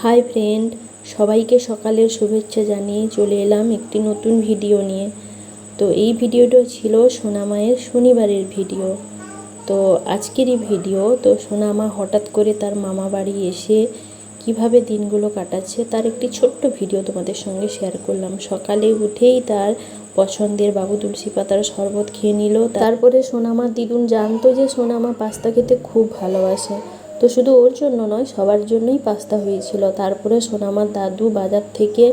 Hi friend সবাইকে সকালের শুভেচ্ছা জানিয়ে চলে এলাম একটি নতুন ভিডিও নিয়ে। তো এই ভিডিওটা ছিল সোনামায়ের শনিবারের ভিডিও। তো আজকেরই ভিডিও, তো সোনামা হঠাৎ করে তার মামা বাড়ি এসে কীভাবে দিনগুলো কাটাচ্ছে তার একটি ছোট্ট ভিডিও তোমাদের সঙ্গে শেয়ার করলাম। সকালে উঠেই তার পছন্দের বাবু তুলসী পাতার শরবত খেয়ে নিল। তারপরে সোনামা দিদুন জানতো যে সোনামা পাস্তা খেতে খুব ভালোবাসে। তো শুধু ওর জন্য নয়, সবার জন্যই পাস্তা হয়েছিল। তারপরে সোনামার দাদু বাজার থেকে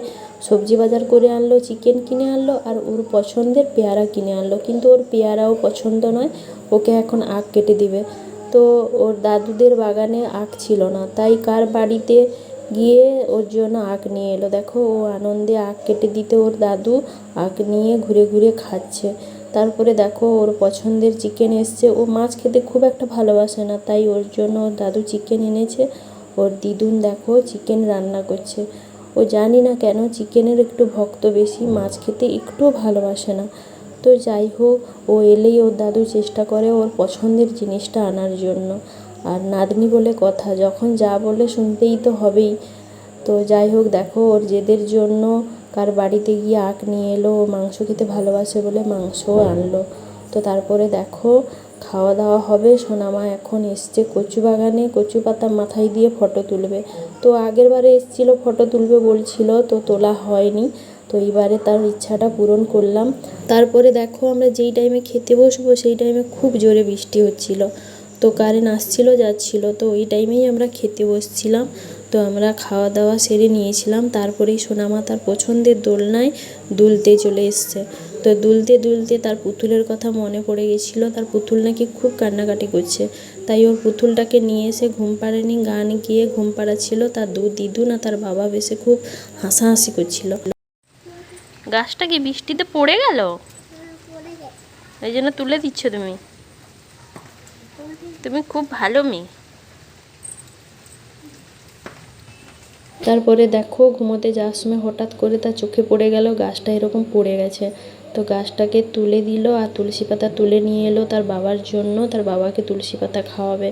সবজি বাজার করে আনলো চিকেন কিনে আনলো আর ওর পছন্দের পেয়ারা কিনে আনলো। কিন্তু ওর পেয়ারাও পছন্দ নয়, ওকে এখন আখ কেটে দিবে। তো ওর দাদুদের বাগানে আখ ছিল না, তাই কার বাড়িতে গিয়ে ওর জন্য আখ নিয়ে এলো? দেখো, ও আনন্দে আখ কেটে দিতে ওর দাদু আখ নিয়ে ঘুরে ঘুরে খাচ্ছে। তারপরে দেখো ওর পছন্দের চিকেন এসছে। ও মাছ খেতে খুব একটা ভালোবাসে না, তাই ওর জন্য দাদু চিকেন এনেছে। ওর দিদুন দেখো চিকেন রান্না করছে। ও জানি না কেন চিকেনের একটু ভক্ত বেশি, মাছ খেতে একটুও ভালোবাসে না। তো যাই হোক, ও এলেই ওর দাদু চেষ্টা করে ওর পছন্দের জিনিসটা আনার জন্য। আর নাতনি বলে কথা, যখন যা বলে শুনতেই তো হবেই। তো যাই হোক, দেখো ওর জেদের জন্য কার বাড়িতে গিয়ে আখ নিয়ে এলো মাংস খেতে ভালোবাসে বলে মাংসও আনলো। তো তারপরে দেখো, খাওয়া দাওয়া হবে, সোনামা এখন এসছে কচু বাগানে, কচু পাতা মাথায় দিয়ে ফটো তুলবে। তো আগের বারে এসছিল, ফটো তুলবে বলছিল, তো তোলা হয়নি। তো এইবারে তার ইচ্ছাটা পূরণ করলাম। তারপরে দেখো, আমরা যেই টাইমে খেতে বসবো, সেই টাইমে খুব জোরে বৃষ্টি হচ্ছিল। তো কারেন্ট আসছিল যাচ্ছিল তো ওই টাইমেই আমরা খেতে বসছিলাম। তো আমরা খাওয়া দাওয়া সেরে নিয়েছিলাম। তারপরেই সোনামা তার পছন্দের দোলনায় দুলতে চলে এসছে। তো দুলতে দুলতে তার পুতুলের কথা মনে পড়ে গেছিল। তার পুতুল নাকি খুব কান্নাকাটি করছে। তাই ওর পুতুলটাকে নিয়ে এসে ঘুম পাড়ানি গান গিয়ে ঘুম পাড়াচ্ছিল। তার দু দিদু না তার বাবা বেশে খুব হাসাহাসি করছিল। গাছটা কি বৃষ্টিতে পড়ে গেল? এই জন্য তুলে দিচ্ছ তুমি? তুমি খুব ভালো মেয়ে। তারপরে দেখো, ঘুমোতে যাওয়ার সময় হঠাৎ করে তার চোখে পড়ে গেল, গাছটা এরকম পড়ে গেছে। তো গাছটাকে তুলে দিল আর তুলসী পাতা তুলে নিয়ে এলো তার বাবার জন্য, তার বাবাকে তুলসী পাতা খাওয়াবে।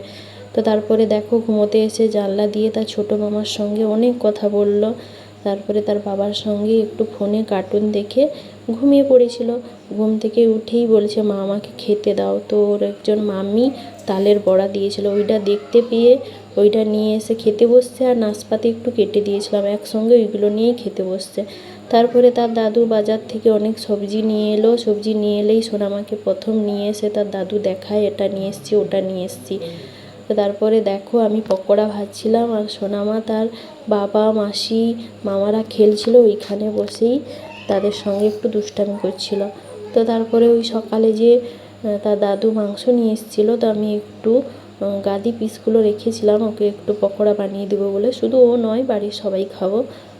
তো তারপরে দেখো, ঘুমোতে এসে জানলা দিয়ে তার ছোটো মামার সঙ্গে অনেক কথা বলল। তারপরে তার বাবার সঙ্গে একটু ফোনে কার্টুন দেখে ঘুমিয়ে পড়েছিল। ঘুম থেকে উঠেই বলছে, মা, আমাকে খেতে দাও। তো ওর একজন মামি তালের বড়া দিয়েছিল। ওইটা দেখতে পেয়ে ওইটা নিয়ে এসে খেতে বসছে আর নাশপাতি একটু কেটে দিয়েছিলাম একসঙ্গে, ওইগুলো নিয়েই খেতে বসছে। তারপরে তার দাদু বাজার থেকে অনেক সবজি নিয়ে এলো। সবজি নিয়ে এলেই সোনামাকে প্রথম নিয়ে এসে তার দাদু দেখায়, এটা নিয়ে এসছি, ওটা নিয়ে এসছি। তারপরে দেখো আমি পকোড়া ভাজছিলাম আর সোনামা তার বাবা, মাসি, মামারা খেলছিল ওইখানে বসেই তাদের সঙ্গে একটু দুষ্টামি করছিল। তো তারপরে ওই সকালে যে তার দাদু মাংস নিয়ে এসেছিল, তো আমি একটু গাদি পিসগুলো রেখেছিলাম, ওকে একটু পকোড়া বানিয়ে দেবো বলে। শুধু ও নয়, বাড়ির সবাই খাব।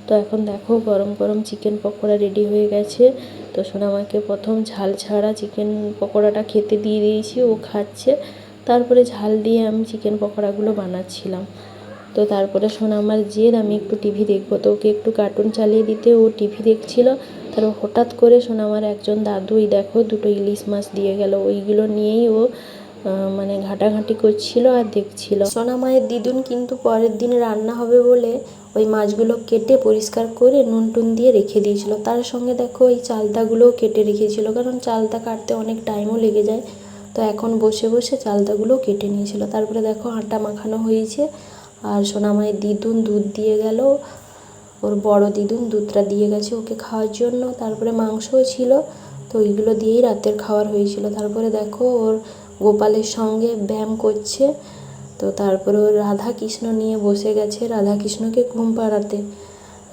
তো এখন দেখো গরম গরম চিকেন পকোড়া রেডি হয়ে গেছে। তো সোনামাকে প্রথম ঝাল ছাড়া চিকেন পকোড়াটা খেতে দিয়ে দিয়েছি, ও খাচ্ছে। তারপরে ঝাল দিয়ে আমি চিকেন পকোড়াগুলো বানাচ্ছিলাম। তো তারপরে সোনামার জেদ, আমি একটু টিভি দেখব। তো ওকে একটু কার্টুন চালিয়ে দিতে ও টিভি দেখছিল। তারপর হঠাৎ করে শোনা আমার একজন দাদু ওই দেখো দুটো ইলিশ মাছ দিয়ে গেল। ওইগুলো নিয়েই ও মানে ঘাটাঘাঁটি করছিল আর দেখছিল। সোনা মায়ের দিদুন কিন্তু পরের দিন রান্না হবে বলে ওই মাছগুলো কেটে পরিষ্কার করে নুন টুন দিয়ে রেখে দিয়েছিল। তার সঙ্গে দেখো ওই চালতাগুলোও কেটে রেখেছিল। কারণ চালতা কাটতে অনেক টাইমও লেগে যায়। তো এখন বসে বসে চালতাগুলোও কেটে নিয়েছিল। তারপরে দেখো আটা মাখানো হয়েছে আর সোনামায়ের দিদুন দুধ দিয়ে গেল। ওর বড় দিদুন দুধটা দিয়ে গেছে ওকে খাওয়ার জন্য। তারপরে মাংসও ছিল, তো ওইগুলো দিয়েই রাতের খাওয়ার হয়েছিল। তারপরে দেখো ওর গোপালের সঙ্গে ব্যায়াম করছে, তো তারপরে ওর রাধা কৃষ্ণ নিয়ে বসে গেছে। রাধা কৃষ্ণকে ঘুম পাড়াতে।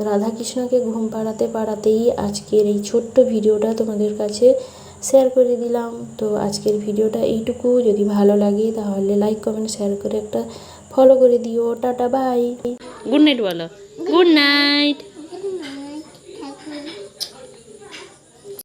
রাধা কৃষ্ণকে ঘুম পাড়াতে পাড়াতেই আজকের এই ছোট্ট ভিডিওটা তোমাদের কাছে শেয়ার করে দিলাম। তো আজকের ভিডিওটা এইটুকু। যদি ভালো লাগে তাহলে লাইক কমেন্ট শেয়ার করে একটা ফলো করে দিও। টাটা বাই গুড নাইট বলো গুড নাইট